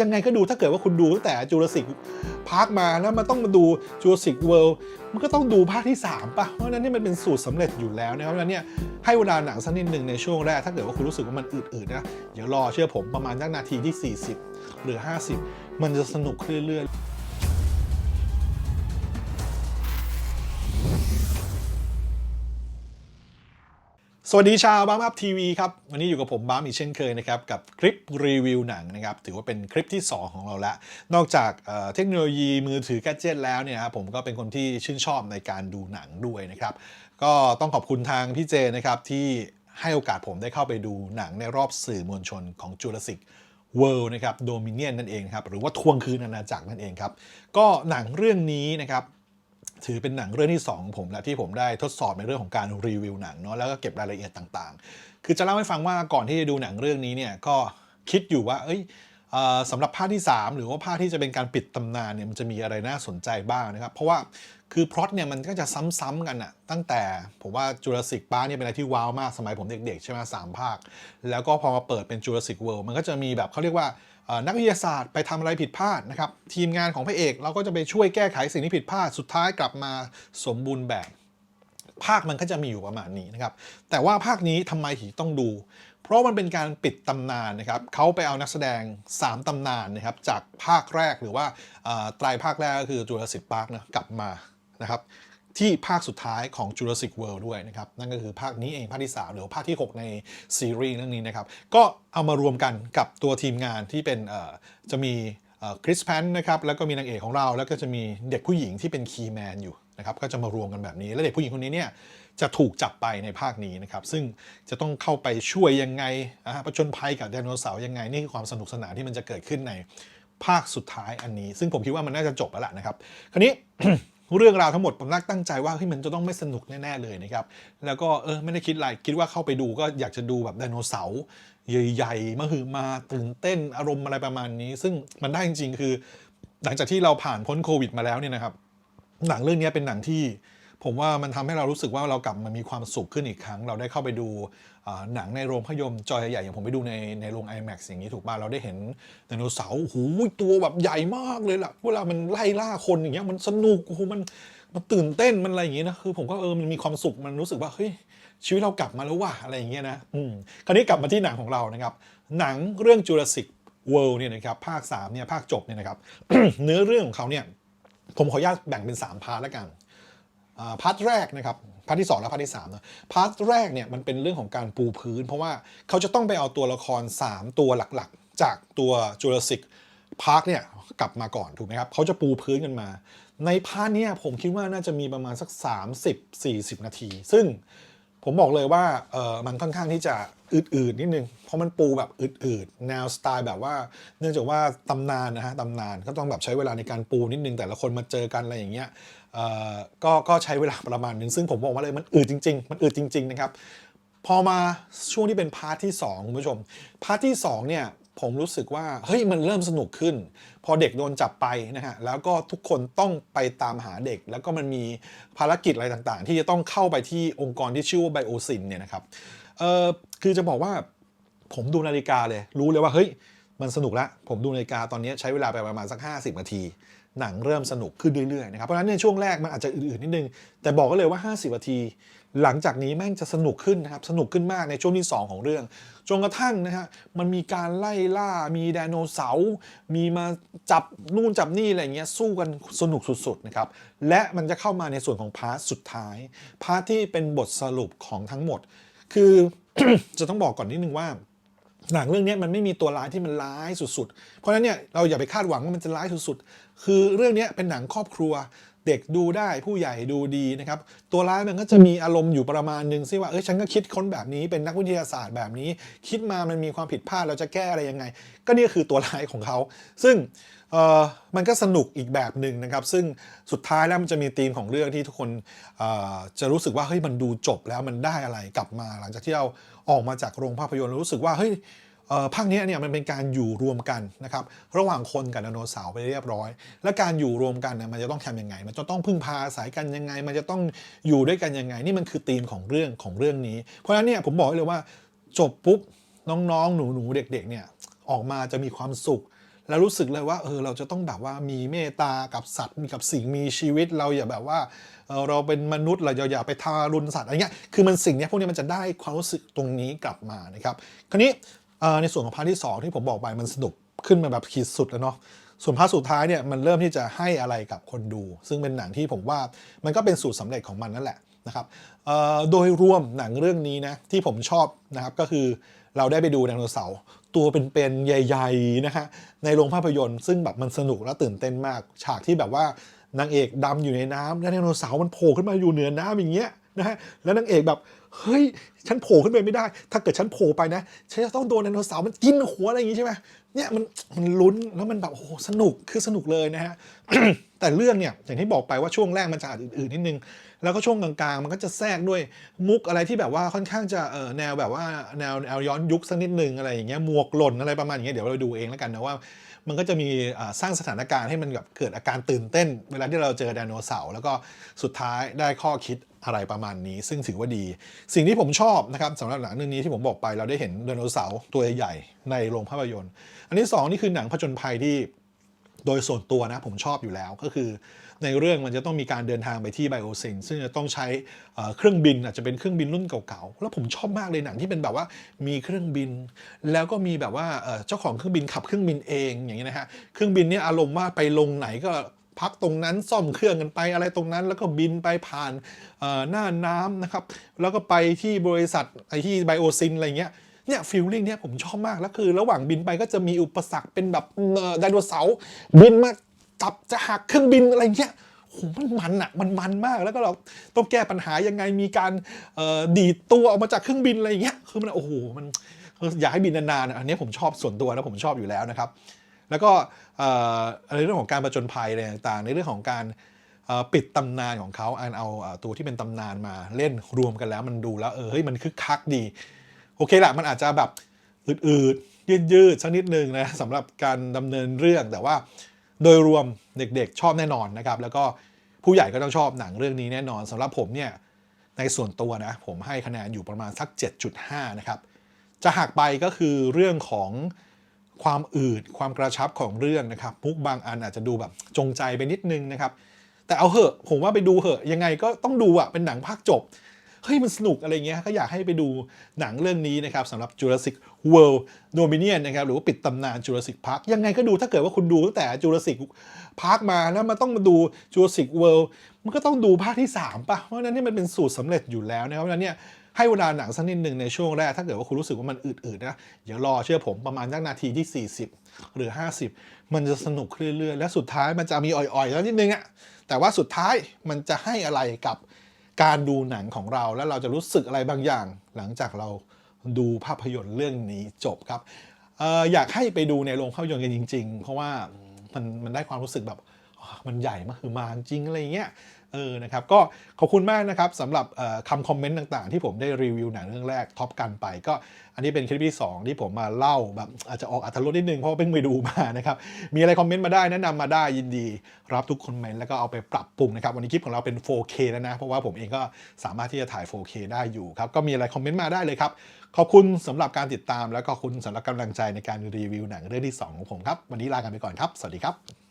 ยังไงก็ดูถ้าเกิดว่าคุณดูตั้งแต่จูราสิกพาร์คมาแล้วมันต้องมาดูจูราสิกเวิลด์มันก็ต้องดูภาคที่ 3 ป่ะ เพราะฉะนั้นนี่มันเป็นสูตรสำเร็จอยู่แล้วนะครับเพราะฉะนั้นเนี่ยให้เวลาหนังสักนิดหนึ่งในช่วงแรก ถ้าเกิดว่าคุณรู้สึกว่ามันอืดๆนะ เดี๋ยวรอเชื่อผมประมาณสักนาทีที่ 40 หรือ 50 มันจะสนุกขึ้นเรื่อยๆ วัสดีชาวบ้ามอัพทีวีครับ วันนี้อยู่กับผมบ้ามอีกเช่นเคยนะครับ กับคลิปรีวิวหนังนะครับ ถือว่าเป็นคลิปที่ 2 ของเราละ นอกจากเเทคโนโลยีมือถือแกดเจิตแล้วเนี่ยครับผมก็เป็นคนที่ชื่นชอบในการดูหนังด้วยนะครับ ก็ต้องขอบคุณทางพี่เจนะครับ ที่ให้โอกาสผมได้เข้าไปดูหนังในรอบสื่อมวลชนของ Jurassic World นะครับโดมิเนียนนั่นเองครับหรือว่าทวงคืนอาณาจักรนั่นเองครับ ก็หนังเรื่องนี้นะครับ ถือเป็นหนังเรื่องที่2ของผมและที่ผมได้ทดสอบในเรื่องของการรีวิวหนังเนาะแล้วก็เก็บรายละเอียดต่างๆ คือจะเล่าให้ฟังว่าก่อนที่จะดูหนังเรื่องนี้เนี่ยก็คิดอยู่ว่า เอ้ย สำหรับภาคที่ 3 หรือว่าภาคที่จะเป็นการปิดตำนานเนี่ยมันจะมีอะไรน่าสนใจบ้างนะครับ เพราะว่าคือพล็อตเนี่ยมันก็จะซ้ำๆกันอะตั้งแต่ผมว่าจูราสสิกปาร์เนี่ยเป็นอะไรที่ว้าวมากสมัยผมเด็กๆ ใช่ไหมสามภาค แล้วก็พอมาเปิดเป็นจูราสสิกเวิลด์มันก็จะมีแบบเขาเรียกว่านักวิทยาศาสตร์ไปทำอะไรผิดพลาดนะครับ ทีมงานของพระเอกเราก็จะไปช่วยแก้ไขสิ่งที่ผิดพลาดสุดท้ายกลับมาสมบูรณ์แบบ ภาคมันก็จะมีอยู่ประมาณนี้นะครับ แต่ว่าภาคนี้ทำไมถึงต้องดู เพราะมันเป็นการปิดตำนานนะครับเขาไปเอานักแสดง 3ตำนานนะครับจากภาคแรกหรือว่าเอ่อไตรภาคแรกก็คือจูราสสิ p พาร์คนะกลับมานะครับที่ภาคสุดท้ายของ Jurassic World ด้วยนะครับ นั่นก็คือภาคนี้เอง ภาคที่ 3 หรือภาคที่ 6 ในซีรีส์เรื่องนี้นะครับ ก็เอามารวมกันกับตัวทีมงานที่เป็นจะมีคริสแพนนะครับ แล้วก็มีนางเอกของเรา แล้วก็จะมีเด็กผู้หญิงที่เป็นคีแมนอยู่ นะครับก็จะมารวมกันแบบนี้ แล้วเด็กผู้หญิงคนนี้เนี่ยจะถูกจับไปในภาคนี้นะครับ ซึ่งจะต้องเข้าไปช่วยยังไงอ่าประจนภัยกับไดโนเสาร์ยังไง นี่คือความสนุกสนานที่มันจะเกิดขึ้นในภาคสุดท้ายอันนี้ ซึ่งผมคิดว่ามันน่าจะจบแล้วล่ะนะครับ คราวนี้ เรื่องราวทั้งหมดผมนักตั้งใจว่าเฮ้ยมันจะต้องไม่สนุกแน่ๆเลยนะครับ แล้วก็เออไม่ได้คิดอะไรคิดว่าเข้าไปดูก็อยากจะดูแบบไดโนเสาร์ใหญ่ๆมาหือมาตื่นเต้นอารมณ์อะไรประมาณนี้ ซึ่งมันได้จริงๆคือ หลังจากที่เราผ่านพ้นโควิดมาแล้วเนี่ยนะครับ หนังเรื่องนี้เป็นหนังที่ผมว่ามันทำให้เรารู้สึกว่าเรากลับมามีความสุขขึ้นอีกครั้ง เราได้เข้าไปดูหนังในโรงภาพยนตร์จอใหญ่ๆอย่างผมไปดูในในโรง IMAX อย่างนี้ถูกป่ะเราได้เห็นไดโนเสาร์โอ้โหตัวแบบใหญ่มากเลยล่ะเวลามันไล่ล่าคนอย่างเงี้ยมันสนุกโอ้โหมันมันตื่นเต้นมันอะไรอย่างงี้นะคือผมก็เออมันมีความสุขมันรู้สึกว่าเฮ้ยชีวิตเรากลับมาแล้วว่ะอะไรอย่างเงี้ยนะอืมคราวนี้กลับมาที่หนังของเรานะครับหนังเรื่อง Jurassic World เนี่ยนะครับภาค3เนี่ยภาคจบเนี่ยนะครับเนื้อเรื่องของเขาเนี่ย ผมขออนุญาตแบ่งเป็น3พาร์ทแล้วกันพาร์ทแรกนะครับพาร์ทที่ 2 และพาร์ทที่3นะพาร์ทแรกเนี่ยมันเป็นเรื่องของการปูพื้น เพราะว่าเขาจะต้องไปเอาตัวละคร 3 ตัวหลักๆ จากตัวจูราสสิกพาร์คเนี่ยกลับมาก่อนถูกไหมครับเขาจะปูพื้นกันมา ในพาร์ทเนี้ยผมคิดว่าน่าจะมีประมาณสัก 30-40 นาที ซึ่ง ผมบอกเลยว่าเออมันค่อนข้างที่จะอืดๆนิดนึง เพราะมันปูแบบอืดๆแนวสไตล์แบบว่า เนื่องจากว่าตำนานนะฮะตำนานก็ต้องแบบใช้เวลาในการปูนิดนึง แต่ละคนมาเจอกันอะไรอย่างเงี้ยเออก็ก็ใช้เวลาประมาณนึงซึ่งผมบอกว่าเลยมันอืดจริง ๆ มันอืดจริง ๆ นะครับ พอมาช่วงที่เป็นพาร์ทที่2คุณผู้ชมพาร์ทที่2เนี่ย ผมรู้สึกว่าเฮ้ยมันเริ่มสนุกขึ้น พอเด็กโดนจับไปนะฮะแล้วก็ทุกคนต้องไปตามหาเด็ก แล้วก็มันมีภารกิจอะไรต่างๆ ที่จะต้องเข้าไปที่องค์กรที่ชื่อว่าไบโอซินเนี่ยนะครับเออคือจะบอกว่าผมดูนาฬิกาเลย รู้เลยว่าเฮ้ยมันสนุกล้วผมดูนาฬิกาตอนนี้ใช้เวลาไปประมาณสัก 50 นาที หนังเริ่มสนุกขึ้นเรื่อยๆนะครับเพราะฉะนั้นในช่วงแรกมันอาจจะอื่นๆนิดนึง แต่บอกก็เลยว่า 50 นาที หลังจากนี้แม่งจะสนุกขึ้นนะครับ สนุกขึ้นมากในช่วงที่ 2 ของเรื่อง จนกระทั่งนะฮะ มันมีการไล่ล่า มีไดโนเสาร์ มีมาจับนู่นจับนี่อะไรเงี้ย สู้กันสนุกสุดๆนะครับ และมันจะเข้ามาในส่วนของพาร์ทสุดท้าย พาร์ทที่เป็นบทสรุปของทั้งหมด คือ จะต้องบอกก่อนนิดนึงว่าหนังเรื่องนี้มันไม่มีตัวร้ายที่มันร้ายสุดๆ เพราะฉะนั้นเนี่ยเราอย่าไปคาดหวังว่ามันจะร้ายสุดๆ คือเรื่องนี้เป็นหนังครอบครัว เด็กดูได้ผู้ใหญ่ดูดีนะครับ ตัวร้ายมันก็จะมีอารมณ์อยู่ประมาณนึงซิว่าเอ้ยฉันก็คิดค้นแบบนี้เป็นนักวิทยาศาสตร์แบบนี้ คิดมามันมีความผิดพลาดเราจะแก้อะไรยังไง ก็นี่คือตัวร้ายของเขา ซึ่งเอ่อมันก็สนุกอีกแบบหนึ่งนะครับ ซึ่งสุดท้ายแล้วมันจะมีธีมของเรื่องที่ทุกคนเอ่อจะรู้สึกว่าเฮ้ยมันดูจบแล้วมันได้อะไรกลับมา หลังจากที่เราออกมาจากโรงภาพยนตร์แล้วรู้สึกว่าเฮ้ยเอ่อ ภาคนี้เนี่ยมันเป็นการอยู่รวมกันนะครับระหว่างคนกับไดโนเสาร์ไปเรียบร้อย และการอยู่รวมกันเนี่ยมันจะต้องทำยังไง มันจะต้องพึ่งพาอาศัยกันยังไง มันจะต้องอยู่ด้วยกันยังไง นี่มันคือธีมของเรื่องของเรื่องนี้ เพราะฉะนั้นเนี่ยผมบอกเลยว่าจบปุ๊บน้องๆ หนูๆ เด็กๆเนี่ยออกมาจะมีความสุข แล้วรู้สึกเลยว่าเออเราจะต้องแบบว่ามีเมตตากับสัตว์มีกับสิ่งมีชีวิตเราอย่าแบบว่าเออเราเป็นมนุษย์เราอย่าอย่าไปทารุณสัตว์อะไรเงี้ยคือมันสิ่งเนี้ยพวกนี้มันจะได้ความรู้สึกตรงนี้กลับมานะครับคราวนี้ ในส่วนของพาร์ทที่สองที่ผมบอกไปมันสนุกขึ้นมาแบบขีดสุดแล้วเนาะส่วนพาร์ทสุดท้ายเนี่ยมันเริ่มที่จะให้อะไรกับคนดู ซึ่งเป็นหนังที่ผมว่ามันก็เป็นสูตรสำเร็จของมันนั่นแหละนะครับโดยรวมหนังเรื่องนี้นะที่ผมชอบนะครับก็คือเราได้ไปดูไดโนเสาร์ตัวเป็นๆใหญ่ๆนะฮะในโรงภาพยนตร์ซึ่งแบบมันสนุกและตื่นเต้นมาก ฉากที่แบบว่านางเอกดำอยู่ในน้ำแล้วไดโนเสาร์มันโผล่ขึ้นมาอยู่เหนือน้ำอย่างเงี้ยนะฮะแล้วนางเอกแบบเฮ้ย ฉันโผล่ขึ้นไปไม่ได้ ถ้าเกิดฉันโผล่ไปนะ ฉันจะต้องโดนไดโนเสาร์มันกินหัวอะไรอย่างงี้ใช่ไหมเนี่ยมันมันลุ้นแล้วมันแบบโอ้โหสนุกคือสนุกเลยนะฮะแต่เรื่องเนี่ยอย่างที่บอกไปว่าช่วงแรกมันจะอาจอื่นๆนิดนึง แล้วก็ช่วงกลางๆ มันก็จะแทรกด้วยมุกอะไรที่แบบว่าค่อนข้างจะเออแนวแบบว่าแนวแนวย้อนยุคสักนิดนึงอะไรอย่างเงี้ยหมวกหล่นอะไรประมาณอย่างเงี้ยเดี๋ยวเราดูเองแล้วกันนะว่ามันก็จะมีสร้างสถานการณ์ให้มันแบบเกิดอาการตื่นเต้น เวลาที่เราเจอไดโนเสาร์แล้วก็สุดท้ายได้ข้อคิดอะไรประมาณนี้ ซึ่งถือว่าดี สิ่งที่ผมชอบนะครับสำหรับหนังเรื่องนี้ที่ผมบอกไปเราได้เห็นไดโนเสาร์ตัวใหญ่ในโรงภาพยนตร์ อันที่สองนี่คือหนังผจญภัยที่โดยส่วนตัวนะผมชอบอยู่แล้วก็คือ ในเรื่องมันจะต้องมีการเดินทางไปที่ไบโอซินซึ่งจะต้องใช้เครื่องบินอาจจะเป็นเครื่องบินรุ่นเก่าๆ แล้วผมชอบมากเลยหนังที่เป็นแบบว่ามีเครื่องบิน แล้วก็มีแบบว่าเอ่อเจ้าของเครื่องบินขับเครื่องบินเองอย่างนี้นะฮะเครื่องบินเนี่ยอารมณ์ว่าไปลงไหนก็ พักตรงนั้นซ่อมเครื่องกันไปอะไรตรงนั้น แล้วก็บินไปผ่านหน้าน้ำนะครับ แล้วก็ไปที่บริษัทไอที่ไบโอซินอะไรเงี้ยเนี่ยฟิลลิ่งเนี่ยผมชอบมาก แล้วคือ ระหว่างบินไปก็จะมีอุปสรรคเป็นแบบไดโนเสาร์บินมาจับจะหักเครื่องบินอะไรเงี้ยโหมันมันอะมันมันมากแล้วก็เราต้องแก้ปัญหายังไงมีการดีดตัวออกมาจากเครื่องบินอะไรเงี้ยคือมันโอ้โหมันอยากให้บินนานๆอะอันนี้ผมชอบส่วนตัวนะผมชอบอยู่แล้วนะครับ แล้วก็อ่อในเรื่องของการประจนภัยอะไรต่างๆ ในเรื่องของการปิดตำนานของเขาอันเอาตัวที่เป็นตำนานมาเล่นรวมกันแล้วมันดูแล้วเออเฮ้ยมันคึกคักดี โอเคละมันอาจจะแบบอืดๆยืดๆสักนิดนึงนะสำหรับการดำเนินเรื่องแต่ว่าโดยรวมเด็กๆ ชอบแน่นอนนะครับ แล้วก็ผู้ใหญ่ก็ต้องชอบหนังเรื่องนี้แน่นอนสำหรับผมเนี่ยในส่วนตัวนะผมให้คะแนนอยู่ประมาณสัก 7.5 นะครับ จะหักไปก็คือเรื่องของ ความอืดความกระชับของเรื่องนะครับมุกบางอันอาจจะดูแบบจงใจไปนิดนึงนะครับ แต่เอาเหอะผมว่าไปดูเหอะยังไงก็ต้องดูอะเป็นหนังภาคจบเฮ้ยมันสนุกอะไรเงี้ยก็อยากให้ไปดูหนังเรื่องนี้นะครับสำหรับ Jurassic World Dominion นะครับหรือว่าปิดตำนาน Jurassic Park ยังไงก็ดูถ้าเกิดว่าคุณดูตั้งแต่ Jurassic Park มาแล้วมันต้องมาดู Jurassic World มันก็ต้องดูภาคที่ 3ป่ะเพราะฉะนั้นนี่มันเป็นสูตรสำเร็จอยู่แล้วนะครับเพราะนั้นเนี่ย ให้เวลาหนังสักนิดหนึ่งในช่วงแรก ถ้าเกิดว่าคุณรู้สึกว่ามันอืดๆนะเดี๋ยวรอเชื่อผมประมาณสักนาทีที่ 40 หรือ 50 มันจะสนุกเรื่อยๆ และสุดท้ายมันจะมีอ่อยๆ แล้วนิดนึงอะแต่ว่าสุดท้ายมันจะให้อะไรกับการดูหนังของเราแล้วเราจะรู้สึกอะไรบางอย่าง หลังจากเราดูภาพยนตร์เรื่องนี้จบครับอออยากให้ไปดูในโรงภาพยนตร์กันจริง ๆ เพราะว่ามันมันได้ความรู้สึกแบบมันใหญ่มากคือมาจริงอะไรเงี้ย เออนะครับก็ขอบคุณมากนะครับสำหรับคำคอมเมนต์ต่างๆ ที่ผมได้รีวิวหนังเรื่องแรกท็อปกันไป ก็อันนี้เป็นคลิปที่ 2 ที่ผมมาเล่าแบบอาจจะออกอัธรสนิดนึงเพราะว่าเพิ่งไปดูมานะครับมีอะไรคอมเมนต์มาได้แนะนำมาได้ยินดี รับทุกคอมเมนต์แล้วก็เอาไปปรับปรุงนะครับวันนี้คลิปของเราเป็น 4K แล้วนะเพราะว่าผมเองก็สามารถที่จะถ่าย 4K ได้อยู่ครับก็มีอะไรคอมเมนต์มาได้เลยครับขอบคุณสำหรับการติดตาม และก็ขอบคุณสำหรับกำลังใจในการรีวิวหนังเรื่องที่ 2 ของผมครับวันนี้ลากันไปก่อนครับสวัสดีครับ